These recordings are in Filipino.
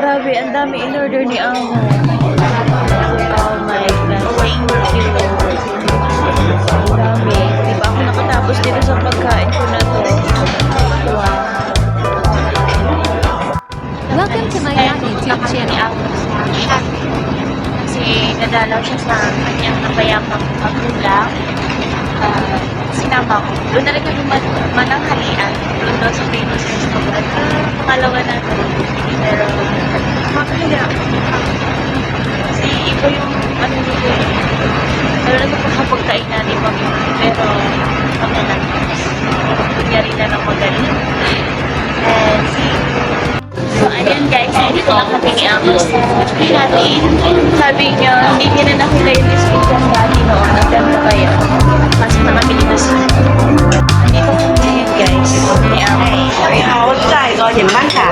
Grabe, ang dami in-order ni Amo. Oh my God. Thank you. Dami. Di ba ako nakatapos dito sa pagkain ko na to? Wow. Welcome to my YouTube channel. Kasi nadalaw siya sa kanyang napayapang magulang. Uh, sinama ko. Doon na rin kami man- mananghalian. Doon daw sa famous restaurant. Uh, pangalawa na to. Pero, makakaya. Kasi iba yung ano nito eh. Pero nagpapagkain natin kami. Pero, okay lang. Kunyari na lang magaling. And, So, ayan guys, dito lang kami ni Amos. Natin, sabi niya, hindi niya na nakita yung nakita niyo kaya. Kasi naman pinitas. Hindi ko kaya guys. Hindi ako. เอาใจรอเห็นบ้างค่ะ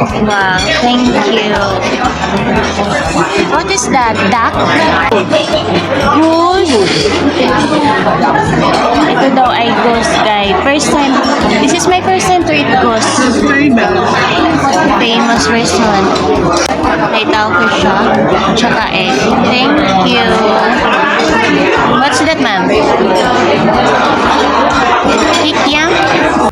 Wow, thank you. What is that? Duck? Goose. Ito daw ay goose, guys. First time, this is my first time to eat goose. Famous restaurant. May tao ko siya. Tsaka egg. Thank you. What's that, ma'am? Kikyam?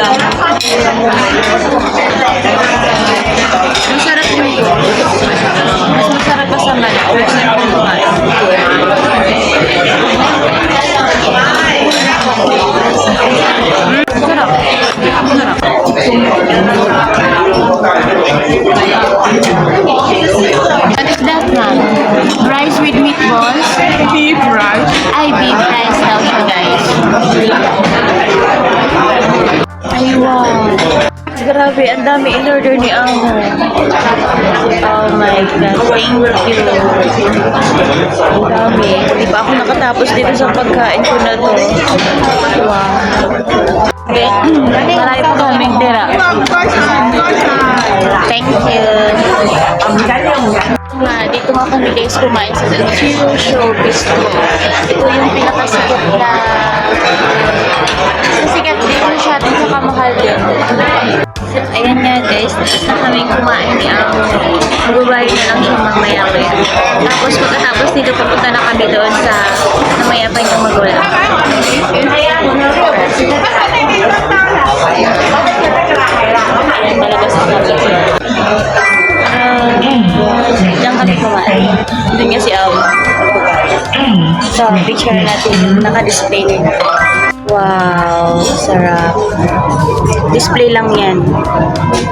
Ulam. Masarap nito. Mas masarap pa sa manok. First time ko kumain. Mm, Sarap. Sarap. What is that, ma'am? Rice with meatballs? Beef rice. Ay, beef rice daw siya, guys. Grabe, ang dami in-order ni Amo. Oh my God, thank you. Ang dami. Di ba ako nakatapos dito sa pagkain ko na to? Wow. Marami pa kaming tira. Thank you. Nga, dito nga kami guys kumain sa Chiro Showbiz ko. Ito yung pinakasikat na sikat dito siya at saka guys, tapos na kami kumain ni Amo. Magbabayad na lang siya mamaya kaya. Tapos pagkatapos dito pupunta na kami doon sa namaya pa niyang magulang. Na diyan kami kumain. Doon nga si Al. So, picture natin. Naka-display din. Wow, sarap. Display lang yan.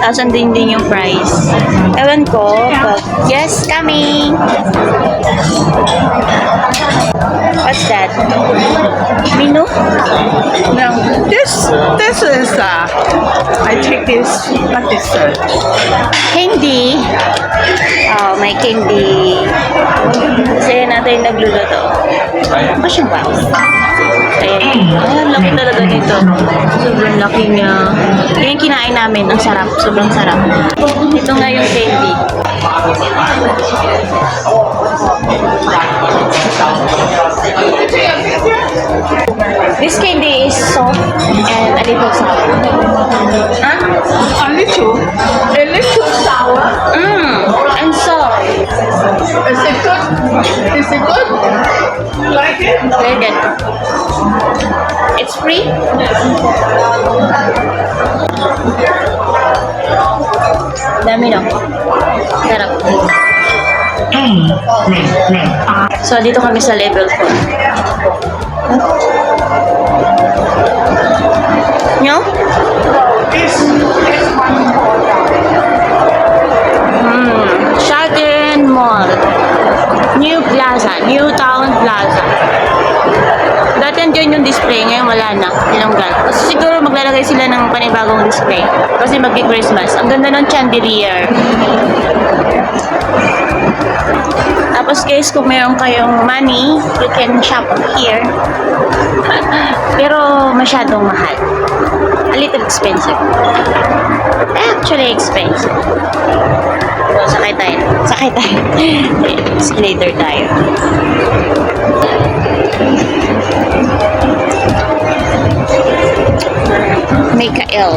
Tapos andin din yung price. Ewan ko, but yes, coming! What's that? Menu? I take this is uh, Candy. Oh, may candy. Kasi natin nagluluto. Ano siyang box? Ayan. Ah, laki talaga dito. Sobrang laki niya. Yung kinain namin. Ang sarap. Sobrang sarap. Ito nga yung candy. This candy is soft and a little sour. Huh? a little a little sour. Mmm, and soft. Is it good? Is it good? You like it? Very good. It's free? Dami no? Sarap. So, dito kami sa level 4. No? One Hmm. Shagan Mall. New Plaza. New Town Plaza. Dati andyan yung display, ngayon wala na. Tinanggal. Kasi siguro maglalagay sila ng panibagong display. Kasi magki-Christmas. Ang ganda ng chandelier. Tapos guys, kung meron kayong money, you can shop here. Pero masyadong mahal. A little expensive. Actually expensive. So, sakay tayo. Sakay tayo. Escalator tayo. Mikael.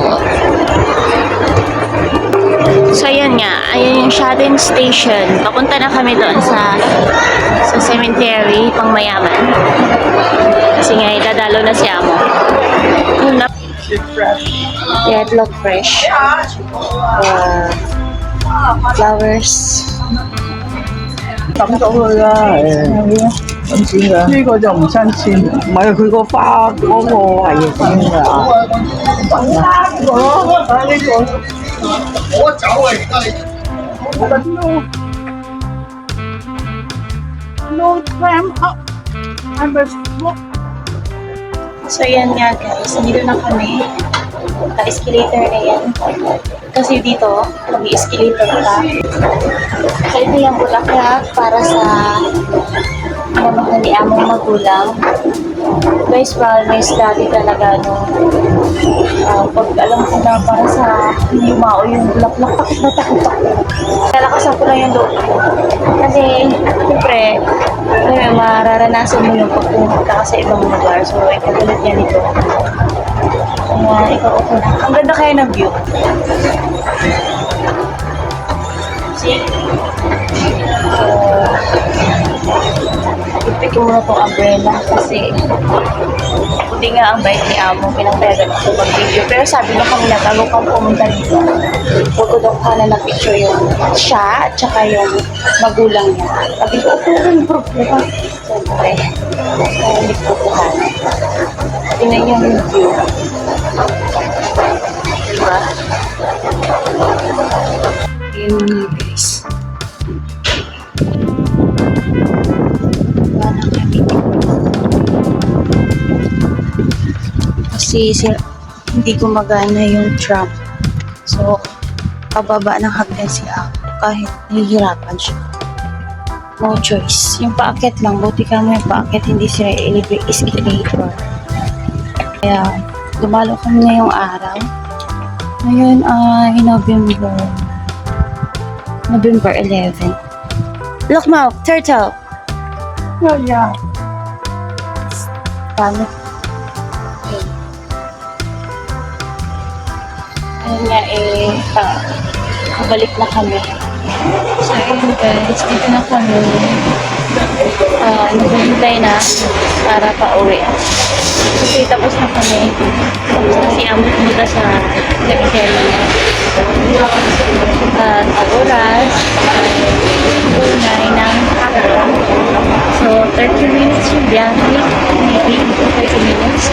So, ayan nga. Ayan yung Shaden Station. Papunta na kami doon sa sa cemetery, pang mayaman. Kasi nga, idadalo na si Amo. Yun na. Yeah, it look fresh. Uh, flowers. 抌咗佢啦，诶揾钱㗎。呢个就唔新鲜，唔系佢个花嗰个系点㗎？呢个咯，啊呢个。 我走啊！而家你。No no climb up. I'm a So, yan nga guys. Nandito na kami. Ka-escalator na yan. Kasi dito, mag-escalator ka. So, ito yung bulaklak para sa mga ni among magulang. Guys, promise dati talaga no. ah, pag alam ko na para sa yumao yung bulaklak, takot na takot ako. Kalakasan ko lang yung loob. Kasi, siyempre, eh, mararanasan mo yung pagpunta ka sa ibang lugar. So, ikatulad niya nito. Kaya, ikaw okay na. Ang ganda kaya ng view. See? Ipik ko muna tong umbrella kasi buti nga ang bait ni Amo, pinagpayagan ako mag-video. Pero sabi nung kami na bago kang pumunta dito, huwag ko daw ka na na-picture yung siya at saka yung magulang niya. Sabi ko, okay, okay, problema. Siyempre, hindi ko kuhan. Tingnan yung view. Diba? Kasi sir, hindi gumagana yung tram. So, pababa ng hagdan si Ako kahit nahihirapan siya. No choice. Yung paakyat lang, buti ka mo yung paakyat, hindi sila i-elevate escalator. Kaya, dumalo kami ngayong araw. Ngayon ay November November 11. Look, Mau, turtle. Yeah, yeah. Paano? Nga eh, ah, kabalik na kami. So, ayun guys, dito na kami. Ah, naghihintay na para pa uwi. Kasi tapos na kami. Kasi amo pumunta sa cemetery. At ang oras ay unay ng. So, 30 minutes yung biyahe. Maybe 30 minutes.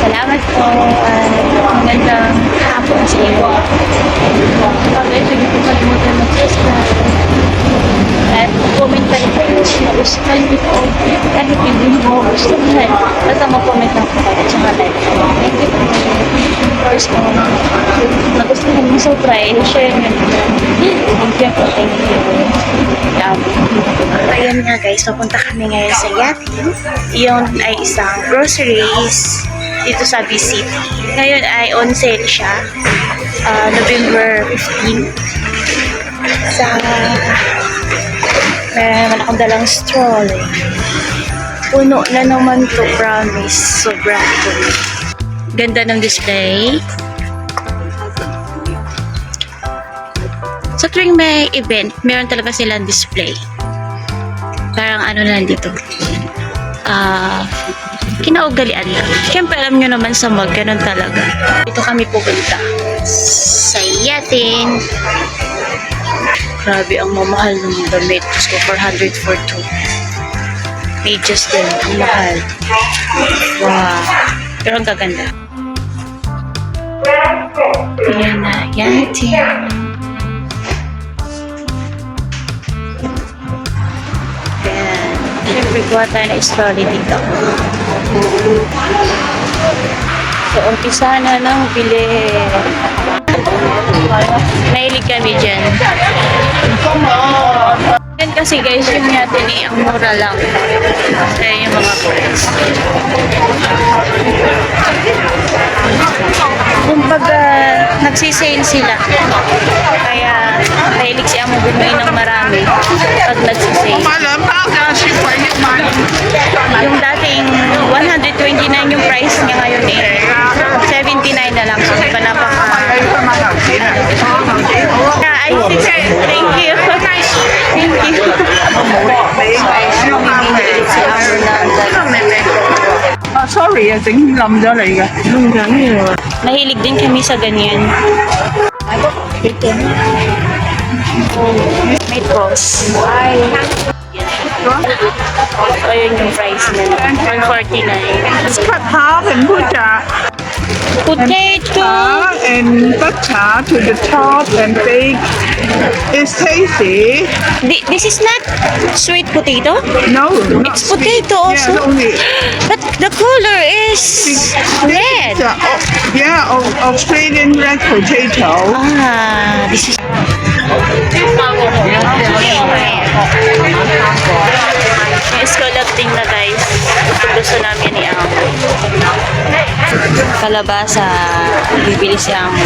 Salamat po at magandang hapon sa iyo. Pagay, hindi ko kalimutan mag-subscribe. At comment rin kayo kung nagustuhan niyo po. Kahit hindi mo gustuhan. Basta mag-comment lang po at saka like. Thank you po. Course, kung nagustuhan mo sobra, eh, share nyo. Thank you po. Thank you. Um, Ayan nga guys, papunta kami ngayon sa Yatin. Yun ay isang groceries dito sa Visit. Ngayon ay on sale siya. ah, November 15. Sa meron naman akong dalang stroller. Puno na naman to, promise. Sobrang puno. Ganda ng display. Sa tuwing may event, meron talaga silang display. Parang ano lang dito. Ah, kinaugalian lang. Siyempre, alam nyo naman sa mall, ganun talaga. Dito kami pupunta. Sa yatin. Grabe, ang mamahal ng damit. Diyos ko, 400 for two. Pages din, ang mahal. Wow. Pero ang gaganda. Ayan na, yatin. Ayan. Siyempre, gawa tayo na story dito. So, umpisa na ng bili. Mahilig kami dyan. Yan kasi guys, yung natin eh, ang mura lang. Kaya yung mga price. Kumbaga, nagsisale sila. Kaya, mahilig siya mo bumili ng marami pag nagsisale. Yung dating 129 yung price niya ngayon eh. 79 na lang. So, di ba napaka... Yeah, I think. Thank you. Thank you. Amo na Korea, sige lam dalay ka. Nung ganyan. Mahilig din kami sa ganyan. Chicken. May toss. Ay. So, ayun yung price na. 149. It's cut half and buta. Potato! and butter to the top and bake. It's tasty. Thi- This is not sweet potato? No, not It's sweet. potato Yeah, also. only. But the color is red. The, oh, yeah, au- Australian red potato. Ah, this is... Yung scallop din na guys. Gusto, gusto namin ni Amo. Kalabasa. Bibili si Amo.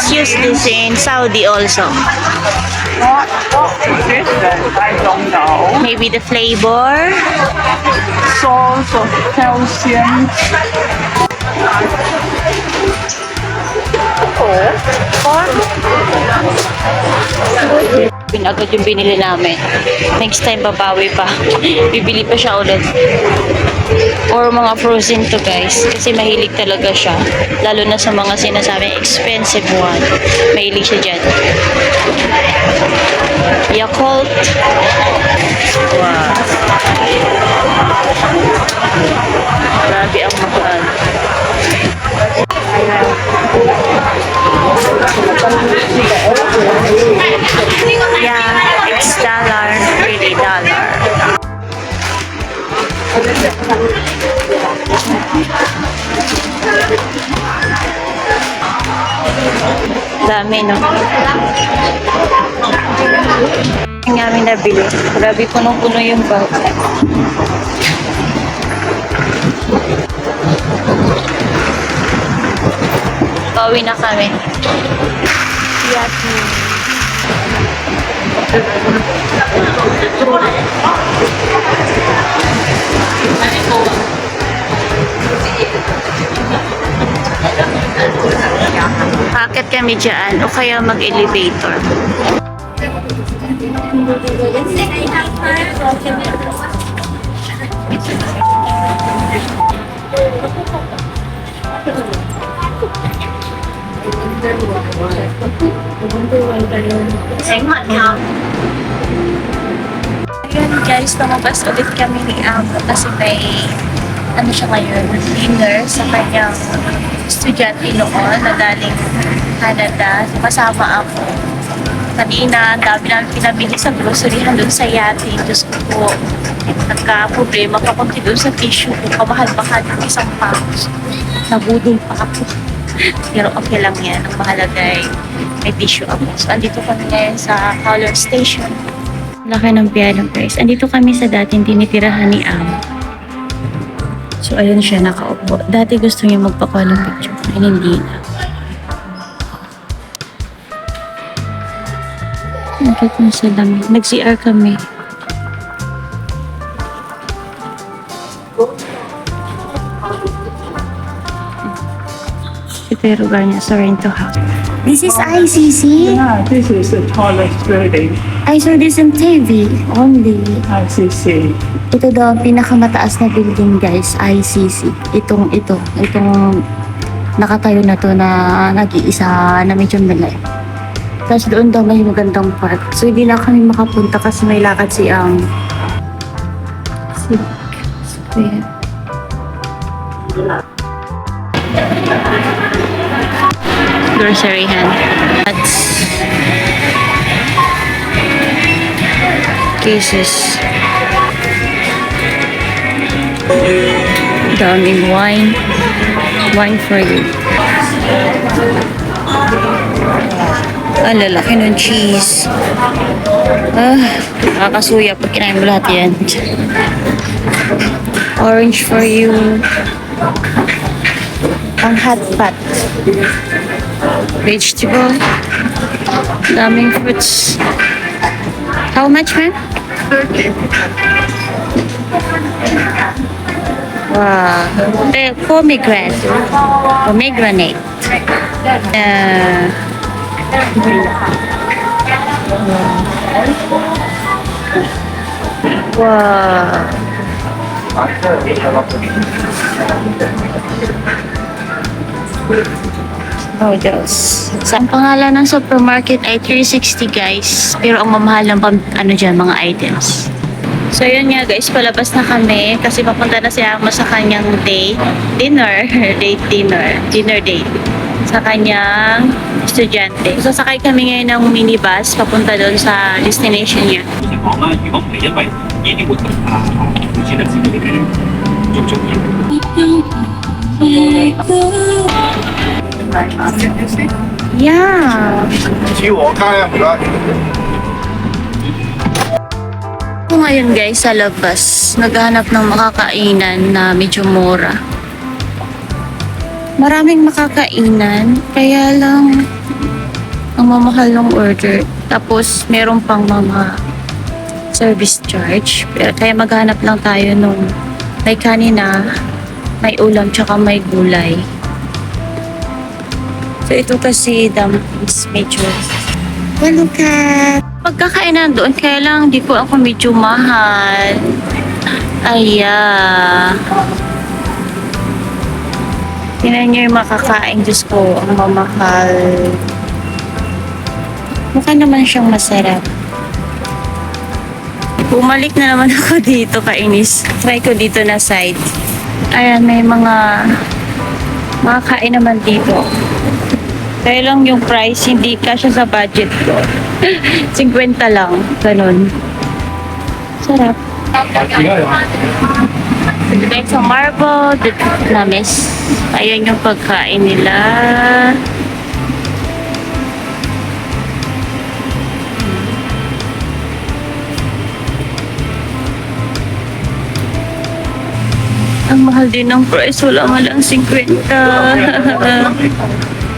Actually, we always use this in Saudi also. What, what is this? I don't know. Maybe the flavor. Source of calcium. Yun agad yung binili namin. Next time, babawi pa. Bibili pa siya ulit. Or mga frozen to guys. Kasi mahilig talaga siya. Lalo na sa mga sinasabing expensive one. Mahilig siya dyan. Yakult. Wow. Grabe ang mahal. Yeah, Dami, no? Ang aming nabili. Grabe, punong-puno yung bag. Pauwi na kami. Yati. Akit kami dyan o kaya mag-elevator. Ayun guys, lumabas ulit kami ni Amo kasi may ano siya ngayon, dinner sa kanyang estudyante noon na galing Canada. Kasama ako. Kanina, ang dami namin pinabili sa groceryhan doon sa yate. Diyos ko po, nagka-problema pa kunti doon sa tissue ko. Kamahal-mahal ng isang pounds. Nabudol pa ako. Pero okay lang yan. Ang mahalaga ay may tissue ako. So, andito kami ngayon sa color station. Laki ng piano guys. Andito kami sa dating tinitirahan ni Am. So, ayun siya nakaupo. Dati gusto niya magpakuha ng picture. Ay, hindi na. Nakit mo sa dami. Nag-CR kami. Ito yung lugar niya, Sorrento House. This is ICC. Yeah, this is the tallest building. I saw this in TV only. ICC. Ito daw ang pinakamataas na building guys, ICC. Itong ito, itong nakatayo na to na nag-iisa na medyo malay. Tapos doon daw may magandang park. So hindi na kami makapunta kasi may lakad si ang Civic Square. Groceryhan. At suitcases. Daming wine. Wine for you. Ang lalaki ng cheese. Ah, nakakasuya pag kinain mo lahat yan. Orange for you. Ang hot pot. Vegetable. Daming fruits. How much, ma'am? 30. Wow. Pomegranate. Pomegranate. Uh, wow. Oh, Diyos. Sa ang pangalan ng supermarket ay 360 guys. Pero ang mamahal ng pam- ano dyan, mga items. So yun nga guys, palabas na kami kasi papunta na si Amo sa kanyang date, dinner, date dinner, dinner date sa kanyang estudyante. Sasakay kami ngayon ng minibus papunta doon sa destination niya. 我们以后每日会一定会啊，有些的这个就就就。 Yeah! 请我看一下，唔该。 Ako ngayon guys sa labas, naghahanap ng makakainan na medyo mura. Maraming makakainan, kaya lang ang mamahal ng order. Tapos meron pang mga service charge. Kaya maghanap lang tayo nung may kanina, may ulam, tsaka may gulay. So ito kasi dumplings medyo Hello, cat. Pagkakainan doon, kaya lang di ko ako medyo mahal. Aya. Tingnan niyo yung makakain. Diyos ko, ang mamahal. Mukha naman siyang masarap. Bumalik na naman ako dito, kainis. Try ko dito na side. Ayan, may mga makakain naman dito. Kaya lang yung price, hindi kasya sa budget ko. 50 lang. Ganun. Sarap. Like sa marble, the names. Ayan yung pagkain nila. Ang mahal din ng price. Wala nga lang 50.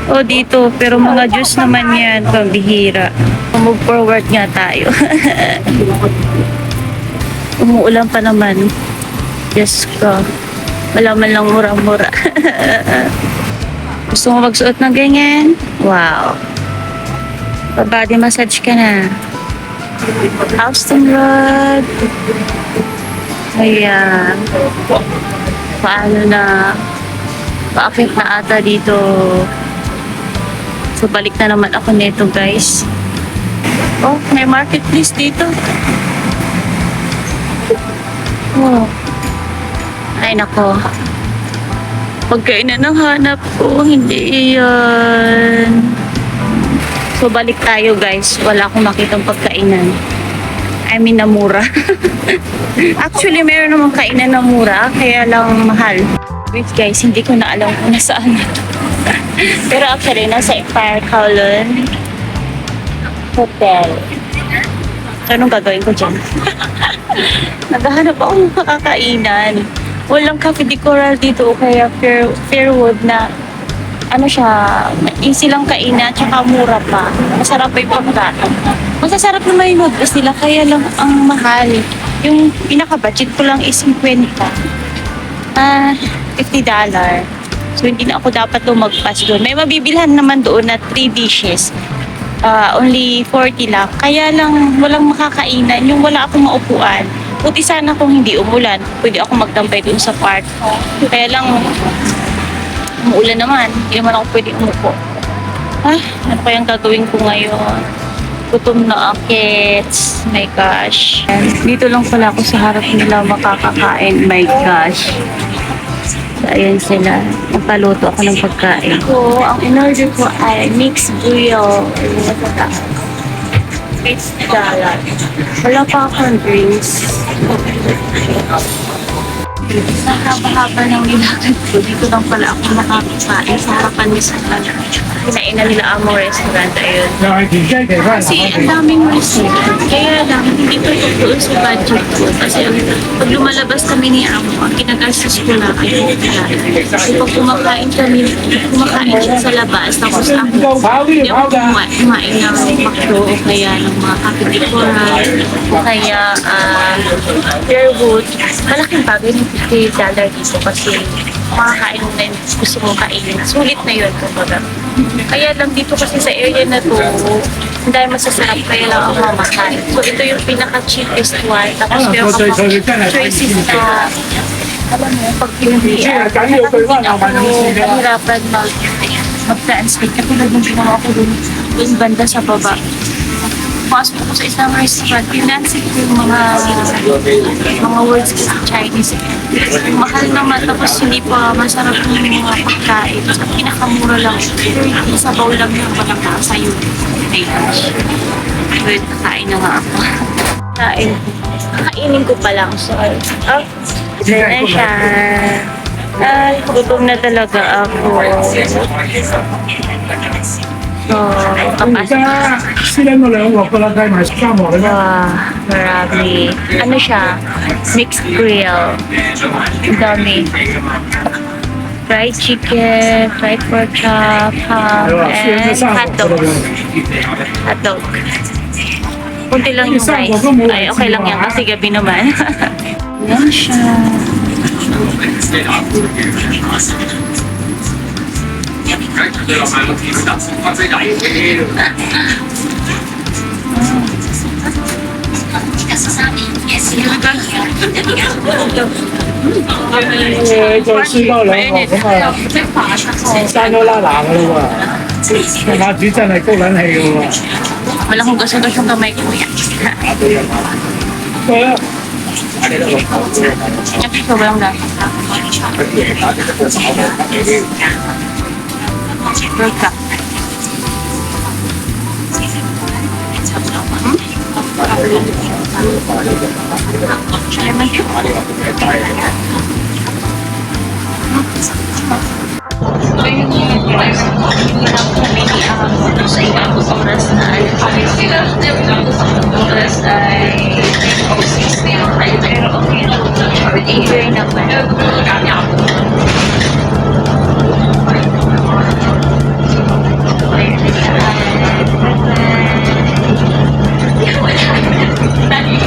o dito, pero mga juice naman yan, pambihira. Move forward nga tayo. Umuulan pa naman. Diyos ko. Wala lang mura-mura. Gusto mo magsuot ng ganyan? Wow. Pa-body massage ka na. Houston Road. Ayan. Paano na paakit na ata dito. So, balik na naman ako nito, guys. Oh, may marketplace dito. Oh. Ay, nako. Pagkainan ng hanap ko, hindi yan. So, balik tayo, guys. Wala akong makitang pagkainan. I mean, na mura. Actually, meron namang kainan na mura, kaya lang mahal. Wait, guys, hindi ko na alam kung nasaan na to. Pero actually, nasa Empire Kowloon Hotel. Anong gagawin ko dyan? Naghahanap ako ng makakainan. Walang cafe de coral dito, kaya fair, Fairwood na ano siya, easy lang kainan, tsaka mura pa. Masarap pa yung pagkain. Masasarap naman yung noodles nila, kaya lang ang mahal. Yung pinaka-budget ko lang is 50. Ah, $50. So, hindi na ako dapat lumagpas doon. May mabibilhan naman doon na 3 dishes. Ah, only 40 lang. Kaya lang walang makakainan. Yung wala akong maupuan. Buti sana kung hindi umulan. Pwede ako magtampay doon sa park. Kaya lang, umuulan naman. Hindi naman ako pwede umupo. Ah, ano kayang gagawin ko ngayon? Gutom na akits. My gosh. Dito lang pala ako sa harap nila makakakain. My gosh. So, ayan sila. Nagpaluto ako ng pagkain. Ko, ang in-order ko ay mixed buyo. It's Dalat. Wala pa akong drinks. Sa haba-haba ng nilakad ko, dito lang pala ako nakakain sa harapan ni Santa. Kinainan nila ang mga restaurant, ayun. Kasi ang daming restaurant. Kaya lang, hindi ko tutuon sa budget ko. Kasi pag lumalabas kami ni Amo, ang ginagastos ko lang ay. So pag kumakain kami, kumakain siya sa labas, tapos ako, hindi ako kuma- kumain ng McDo o kaya ng mga kapitikuran o kaya uh, Fairwood. Malaking bagay ng 50 dollar dito kasi makakain na yung gusto mong kainin. Sulit na yun, kumbaga. Kaya lang dito kasi sa area na to, dahil masasarap kaya lang ako mamakain. So ito yung pinaka-cheapest one. Tapos meron ka choices na alam mo, pag pinagbihan, nahirapan mag mag-translate. Katulad ng ginawa ko dun, dun banda sa baba. Pasok ko sa isang restaurant, pinansin ko yung mga mga words ko sa Chinese. Mahal naman, tapos hindi pa masarap yung mga pagkain. Sa pinakamura lang, 30 sa bowl lang yung matakasa yung range. Good, kain na nga ako. Kain. Kakainin ko pa lang. So, oh, na siya. Ay, gutom na talaga ako. So, papasok sila mo lang, wala pala tayo mas kamo? Wow, marami. Ano siya? Mixed grill. Dami. Fried chicken, fried pork chop, ham, and hotdog. Hotdog. Kunti lang yung rice. Ay, okay lang yan kasi gabi naman. Yan siya. 今日落班落幾多度？我最抵嘅呢～嗯，今日十三度，幾時？嗯，咁啊，山都拉冷嘅啦嘛。啲馬主真係高冷氣嘅喎。咪咯，我個孫都沖到咩咁嘅？馬主～啊，睇幾多路？一啲。Kami ni Amo sa ibang oras na ay oras ay pero okay lang. Enjoy naman. 你看我呀，男女。